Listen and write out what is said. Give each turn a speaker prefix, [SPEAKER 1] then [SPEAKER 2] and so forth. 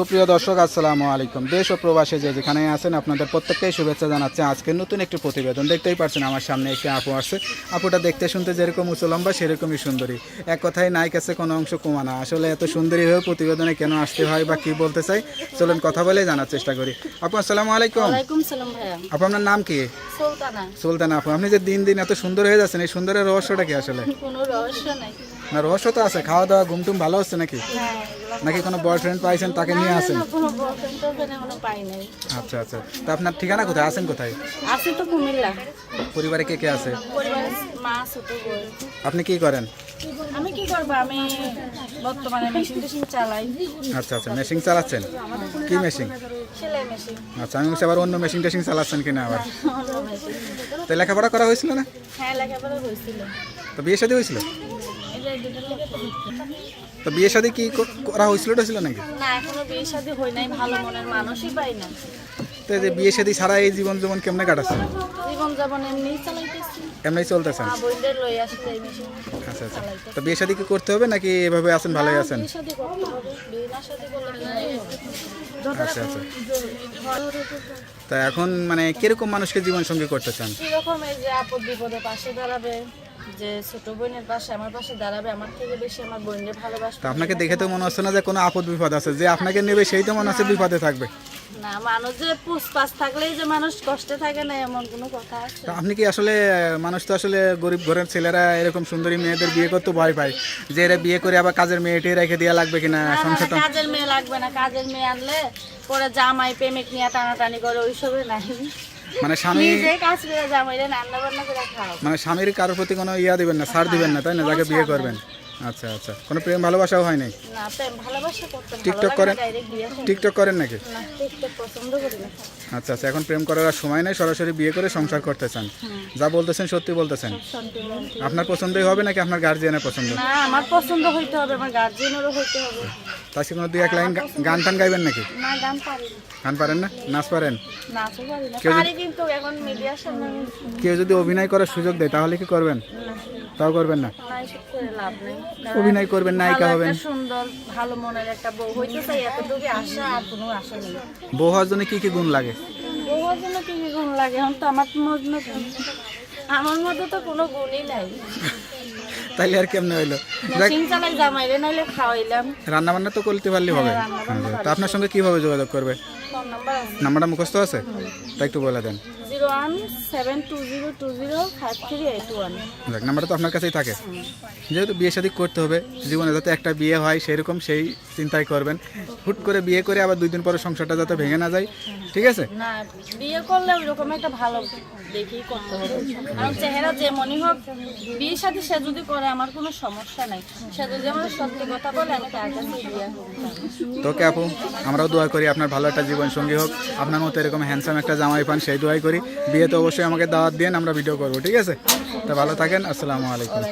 [SPEAKER 1] সুপ্রিয় দর্শক আসসালামু আলাইকুম। দেশ ও প্রবাসে যে যেখানে আছেন আপনাদের প্রত্যেককেই শুভেচ্ছা জানাচ্ছে। আজকে নতুন একটি প্রতিবেদন দেখতেই পাচ্ছেন আমার সামনে একটি আপু আসছে আপুটা দেখতে শুনতে যেরকম উঁচু লম্বা সেরকমই সুন্দরী। এক কথায় নাই কাছে কোনো অংশ কমানা আসলে এত সুন্দরী হয়ে প্রতিবেদনে কেন আসতে হয় বা কি বলতে চাই চলুন কথা বলে জানার চেষ্টা করি। আপু আসসালামু আলাইকুম। আপু আপনার নাম কি?
[SPEAKER 2] সুলতানা।
[SPEAKER 1] সুলতান আপু আপনি যে দিন দিন এত সুন্দর হয়ে যাচ্ছেন এই সুন্দরের রহস্যটা কি আসলে?
[SPEAKER 2] কোনো রহস্য নাই।
[SPEAKER 1] না রহস্য তো আছে খাওয়া দাওয়া ঘুম টুম ভালো হচ্ছে নাকি?
[SPEAKER 2] হ্যাঁ।
[SPEAKER 1] নাকি কোনো বয়ফ্রেন্ড পাইছেন তাকে নিয়ে আসেন? আচ্ছা আচ্ছা। তা আপনার ঠিকানা কোথায়? আছেন কোথায়?
[SPEAKER 2] আছি তো কুমিল্লা।
[SPEAKER 1] পরিবারে কে কে আছে? আপনি কি করেন?
[SPEAKER 2] আমি কি করব? আমি বর্তমানে মেশিন টেশিন চালাই।
[SPEAKER 1] আচ্ছা আচ্ছা। মেশিন চালাচ্ছেন? কি মেশিন
[SPEAKER 2] সেলাই মেশিন
[SPEAKER 1] আচ্ছা আমি আবার অন্য মেশিন টেশিন চালাচ্ছেন কিনা আবার? তো লেখাপড়া করা হয়েছিল না?
[SPEAKER 2] হ্যাঁ লেখাপড়া হয়েছিল।
[SPEAKER 1] তো বিয়ে শাদী হয়েছিল? তো বিয়ে শাদী কি করা হয়েছিল ছিল নাকি?
[SPEAKER 2] না এখনও বিয়ে শাদী হয় নাই ভালো মনের মানুষই পাই না
[SPEAKER 1] তো এই যে বিয়ে শাদী ছাড়া এই জীবন জীবন কেমনে কাটাচ্ছেন
[SPEAKER 2] জীবন যাপন এমনি চালাইতেছি।
[SPEAKER 1] এমনি চলতেছেন
[SPEAKER 2] মা বোনদের লই আসি এই মেশিন
[SPEAKER 1] আচ্ছা আচ্ছা। তো বিয়ে শাদী কি করতে হবে নাকি এভাবে আছেন ভালোই আছেন?
[SPEAKER 2] বিয়ে শাদী করতে হবে। বিয়ে না শাদী করলে
[SPEAKER 1] আচ্ছা আচ্ছা। তা এখন মানে কীরকম মানুষকে জীবন সঙ্গী করতে চান?
[SPEAKER 2] কীরকম এই যে আপদ বিপদে পাশে দাঁড়াবে? যে ছোট বোনের পাশে আমার পাশে দাঁড়াবে, আমার থেকে বেশি আমার বোনকে ভালোবাসবে।
[SPEAKER 1] আপনাকে দেখে তো মনে হচ্ছে না যে কোনো আপদ বিপদ আছে? যে আপনাকে নেবে, সেই তো মনে হচ্ছে বিপদে থাকবে।
[SPEAKER 2] না মানুষ যে পুষ্পাস থাকলেই যে মানুষ কষ্টে থাকে না এমন কোনো কথা আছে?
[SPEAKER 1] আপনি কি আসলে মানুষ তো আসলে গরিব ঘরের ছেলেরা এরকম সুন্দরী মেয়েদের বিয়ে করতে ভয় পায়? যে এরা বিয়ে করে আবার কাজের মেয়েটি রেখে দেওয়া লাগবে কিনা সংসারটা?
[SPEAKER 2] কাজের মেয়ে লাগবে না কাজের মেয়ে আনলে পরে জামাই প্রেমিক নিয়ে টানাটানি করে ওইসবে নাই।
[SPEAKER 1] মানে স্বামী
[SPEAKER 2] কাজ
[SPEAKER 1] মানে স্বামীর কারোর প্রতি কোনো ইয়া দিবেন না সার দিবেন না তাই না? যাকে বিয়ে করবেন। আচ্ছা আচ্ছা। কোনো প্রেম ভালোবাসাও হয় নাই
[SPEAKER 2] না প্রেম ভালোবাসা করতে
[SPEAKER 1] টিকটক করেন? টিকটক করেন নাকি?
[SPEAKER 2] না টিকটক পছন্দ করি না।
[SPEAKER 1] আচ্ছা আচ্ছা। এখন প্রেম করার আর সময় নেই সরাসরি বিয়ে করে সংসার করতে চান। যা বলতেছেন সত্যি বলতেছেন? আপনার পছন্দই হবে নাকি আপনার গার্জিয়ানের পছন্দ?
[SPEAKER 2] না আমার পছন্দ হইতে হবে আমার গার্জিয়ানেরও হইতে হবে।
[SPEAKER 1] সাথে কোনো দুই এক লাইন গান টান গাইবেন নাকি?
[SPEAKER 2] গান
[SPEAKER 1] পারেন না? নাচ পারেন? কেউ যদি- অভিনয় করার সুযোগ দেয় তাহলে কি করবেন? তাও করবেন না? অভিনয় করবেন নায়িকা হবেন
[SPEAKER 2] একটা সুন্দর ভালো মনের একটা বউ হইতে চাই এতটুকু আশা আর কোনো আশা নেই।
[SPEAKER 1] বউ হওয়ার জন্য কি কি গুণ লাগে?
[SPEAKER 2] বউর জন্য কি কি গুণ লাগে? এখন তো আমার মধ্যে আমার মধ্যে তো কোনো গুণই নাই।
[SPEAKER 1] তাইলে আর কেমনে হইল? রান্না বান্না তো করতে পারলে হবে। আচ্ছা, তা আপনার সঙ্গে কীভাবে যোগাযোগ করবে? নাম্বারটা মুখস্থ আছে? তাই একটু বলে দেন।
[SPEAKER 2] Zero one seven two zero two zero five three eight one.
[SPEAKER 1] দেখ নাম্বারটা তো আপনার কাছেই থাকে। যেহেতু বিয়ে শাদী করতে হবে জীবনে যাতে একটা বিয়ে হয় সেরকম সেই চিন্তাই করবেন। হুট করে বিয়ে করে আবার দুই দিন পরে সংসারটা যাতে ভেঙে না যায় ঠিক আছে?
[SPEAKER 2] না বিয়ে করলে ওইরকম একটা ভালো দেখেই করতে হবে। কারণ চেহারা যে মনে হোক বিয়ের সাথে সে যদি করে আমার কোনো সমস্যা নাই। সে যদি আমার সত্যি কথা বলে আমি তার কাছে বিয়ে
[SPEAKER 1] তোকে আপু আমরাও দোয়া করি আপনার ভালো একটা জীবন সঙ্গী হোক। আপনার মতো এরকম হ্যান্ডসাম একটা জামাই পান সেই দোয়াই করি। বিয়ে তো অবশ্যই আমাকে দাওয়াত দিন আমরা ভিডিও করব, ঠিক আছে? তা ভালো থাকেন, আসসালামু আলাইকুম।